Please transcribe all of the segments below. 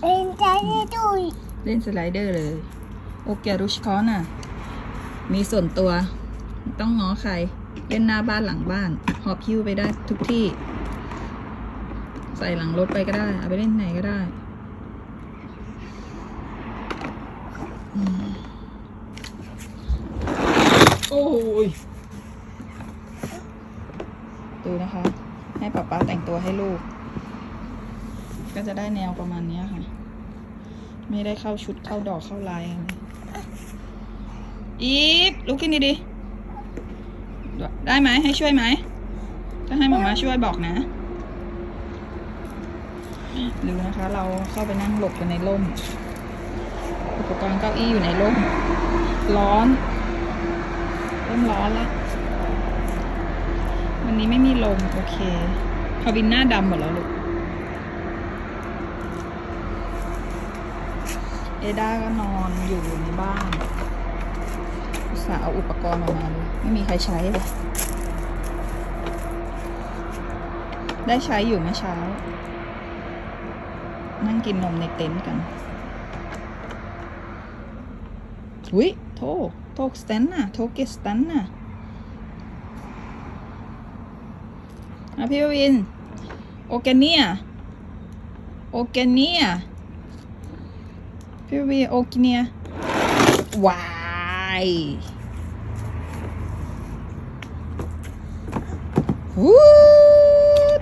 เป็นใจได้ดุยเล่นสไลเดอร์เลย โอเกรุชคอนอะ มีส่วนตัว ต้องง้อใคร เล่นหน้าบ้านหลังบ้าน หอบพิ้วไปได้ทุกที่ ใส่หลังรถไปก็ได้ เอาไปเล่นไหนก็ได้ โอ้ย ดูนะคะ ให้ป๊าป๊าแต่งตัวให้ลูก ก็จะได้แนวประมาณนี้ค่ะ ไม่ได้เข้าชุดเข้าดอกเข้าลายอะไรอีฟลุกขึ้นดีๆได้ไหมให้ช่วยไหมถ้าให้หมามาช่วยบอกนะดูนะคะ เราเข้าไปนั่งหลบกันในร่ม อุปกรณ์เก้าอี้อยู่ในร่ม ร้อนเริ่มร้อนแล้ววันนี้ไม่มีลม โอเคพาวินหน้าดำหมดแล้วลูก อด้าก็นอนอยู่ในบ้านอุตส่าห์เอาอุปกรณ์ออกมาเลยไม่มีใครใช้เลยได้ใช้อยู่เมื่อเช้า นั่งกินนมในเต็นท์กันอุ้ยโทโทกสแตนน่ะ โทเกสแตนน่ะอะพี่วิน โอแกเนียโอแกเนีย พี่วีโอกิเนียวายวูด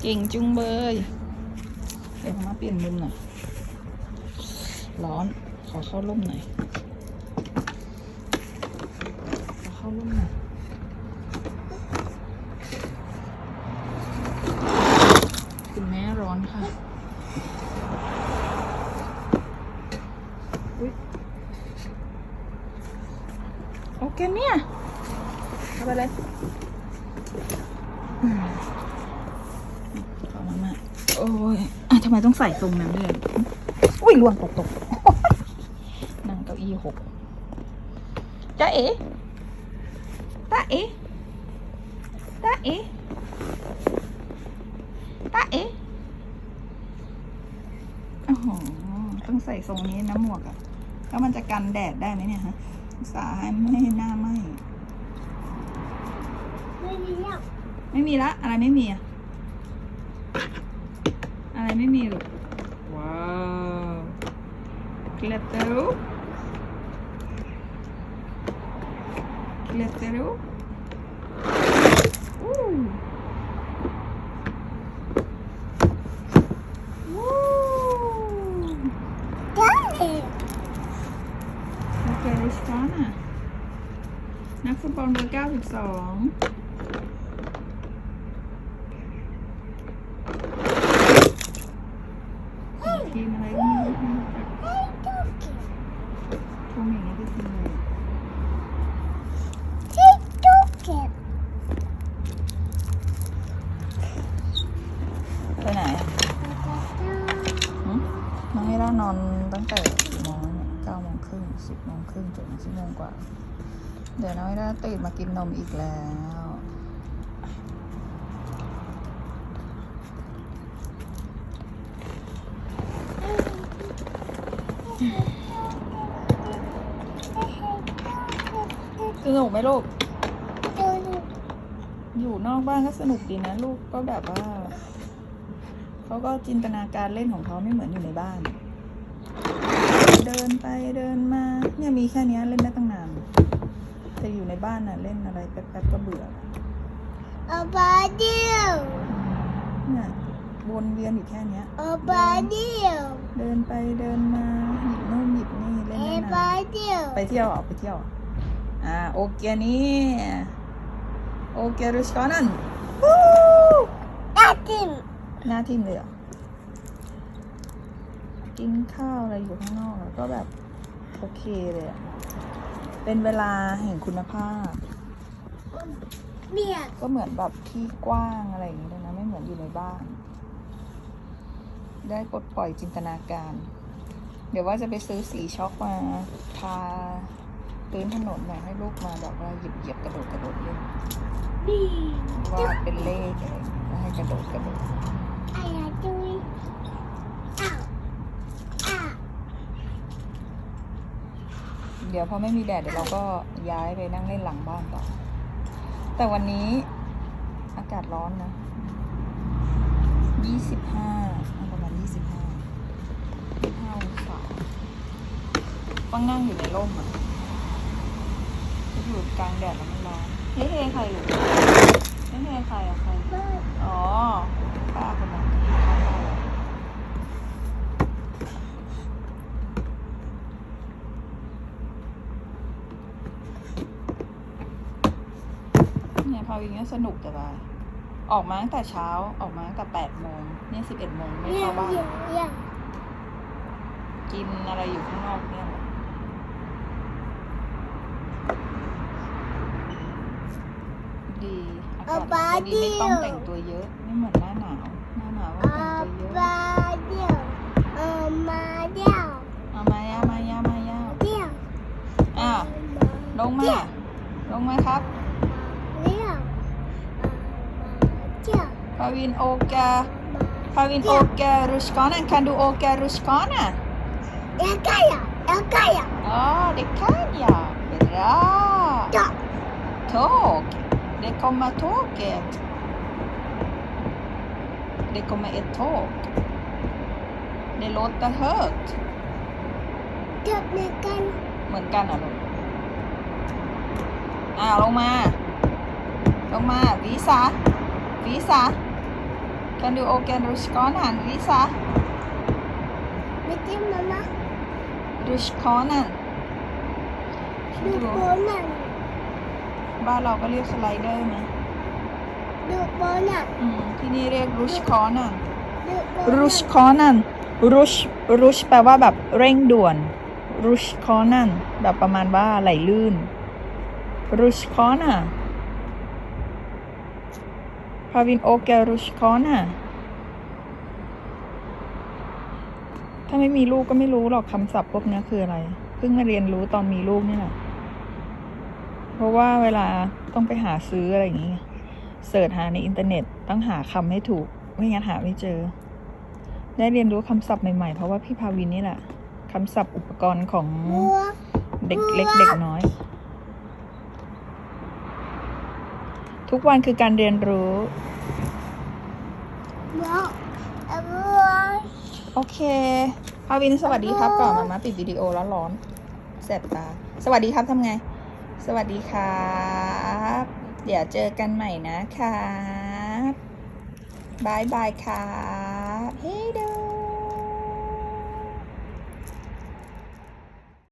เก่งจุงเบย เดี๋ยวมาเปลี่ยนมุมหน่อย ร้อน ขอเข้าร่มหน่อย ขอเข้าร่มหน่อยคุณแม่ อนค่ะอุ๊ยโอเคเนี่ยเอาไปเลยอืมขอมามาโอ้ยอะทำไมต้องใส่ทรงนั้นด้วยอุ้ยล่วงตกตกนั่งเก้าอี้หกจ้าเอ๋ตาเอ๋ตาเอ๋ตาเอ๋โอ้โห ต้องใส่ทรงนี้นะหมวกอะแล้วมันจะกันแดดได้ไหมเนี่ยฮะอุตสาห์ให้ไม่ให้หน้าไหมไม่มีแล้วไม่มีละ อะไรไม่มีอะอะไรไม่มีลูกว้าวเกล็ดเตอรูเกล็ดเตอรูอู้วู้ ได้ โอเคริสตาน่ะ นักฟุตบอลเบอร์เก้าสิบสองทีมอะไรก็ไม่รู้ไม่รู้จักให้ดุยทงอย่างนี้ก็ทีมอะไรให้ดุยเก็บไปไหนอะหึน้องให้ด้านอนตั้งแต่กี่โมงแล้วเนี่ยเก้าโมงครึ่งสิบโมงครึ่งจนชั่วโมงกว่า เดี๋ยวน้องให้ด้าตื่นมากินนมอีกแล้ว สนุกไหมลูก อยู่นอกบ้านก็สนุกดีนะ ลูกก็แบบว่า เขาก็จินตนาการเล่นของเขาไม่เหมือนอยู่ในบ้าน เดินไปเดินมา เนี่ยมีแค่นี้เล่นได้ตั้งนาน แต่อยู่ในบ้านน่ะเล่นอะไรแป๊บๆก็เบื่อเอาบาเดียวเนี่ยวนเวียนอยู่แค่เนี้ยเอาบาเดียว เดินไปเดินมาหยิบโน่นหยิบนี่เล่นเอได้บานานเดียวไปเที่ยวเหรอไปเที่ยวเหรออ่าโอเคนี่โอเครุชกอนันวู้ตัดทิมหน้าทิมเลยเหรอกินข้าวอะไรอยู่ข้างนอกอะก็แบบโอเคเลยอะ เป็นเวลาแห่งคุณภาพเบียดก็เหมือนแบบที่กว้างอะไรอย่างเงี้ยเลยนะ ไม่เหมือนอยู่ในบ้าน ได้ปลดปล่อยจินตนาการ เดี๋ยวว่าจะไปซื้อสีช็อกมาทาพื้นถนนหน่อยให้ลูกมาแบบว่าหยิบเหยียบกระโดดกระโดดเล่นบีวาดเป็นเลขอะไรอย่างเงี้ยแล้วให้กระโดดกระโดดอะจุยอ้าวอ้าว เดี๋ยวพอไม่มีแดดเดี๋ยวเราก็ย้ายไปนั่งเล่นหลังบ้านต่อ แต่วันนี้อากาศร้อนนะยี่สิบห้าประมาณยี่สิบห้าห้าองศาต้องนั่งอยู่ในร่มอะอยู่กลางแดดแล้วมันร้อนเฮ้ยใครอยู่เฮ้ยใครอะใครเฮ้ยอ๋อป้าคนนั้น ที่ข้างบ้านเราเนี่ยพาวิงก็สนุกแต่ว่าออกมาตั้งแต่เช้าออกมาตั้งแต่แปดโมงเนี่ยสิบเอ็ดโมงไม่เยี่ยเข้ามบ้านเยี่ยมเยี่ยมกินอะไรอยู่ข้างนอกเนี่ยแหละดีอากาศดีไม่ต้องแต่งตัวเยอะไม่เหมือนหน้าหนาวหน้าหนาวต้องอาแต่งตัวเยอะบาเดียวอามาเดียวเอามายามายามายาเดียวอะลงมาลงมาครับ เดียว เดียวพาวินโอกาพาวินโอการุชกอนัน kan du åka rutschkana? เอ็กไก่อะเอ็กไก่อะ Ja, det kan jag. Bra! จ้ะ Tåg. Det kommer tåget. Det kommer ett tåg. Det låter högt. จบในกันเหมือนกันอะลูกอ้าวลงมา ลงมาวีซ่าวีซ่า Kan du åka rutschkanan? Visa. ไม่จิ้มมามา Rutschkanan. ดูโบนันบ้านเราก็เรียกสไลเดอร์ไหมดูโบนันอืมที่นี่เรียกรุชคอนันดูโบรุชคอนันรุชรุชแปลว่าแบบเร่งด่วนรุชคอนันแบบประมาณว่าไหลลื่นรุชคอนาพา วินโอเกรุชคอนาถ้าไม่มีลูกก็ไม่รู้หรอกคำศัพท์พวกนี้คืออะไร เพิ่งมาเรียนรู้ตอนมีลูกนี่แหละ เพราะว่าเวลาต้องไปหาซื้ออะไรอย่างงี้ เสิร์ชหาในอินเทอร์เน็ตต้องหาคำให้ถูก ไม่งั้นหาไม่เจอ ได้เรียนรู้คำศัพท์ใหม่ๆ เพราะว่าพี่พาวินนี่แหละคำศัพท์อุปกรณ์ของเด็กเล็กเด็กน้อย ทุกวันคือการเรียนรู้บัวบัวโอเค พาวินสวัสดีครับก่อนมามาปิดวิดีโอแล้วร้อนแสบตา สวัสดีครับทำไง สวัสดีครับ เดี๋ยวเจอกันใหม่นะครับบายบายครับ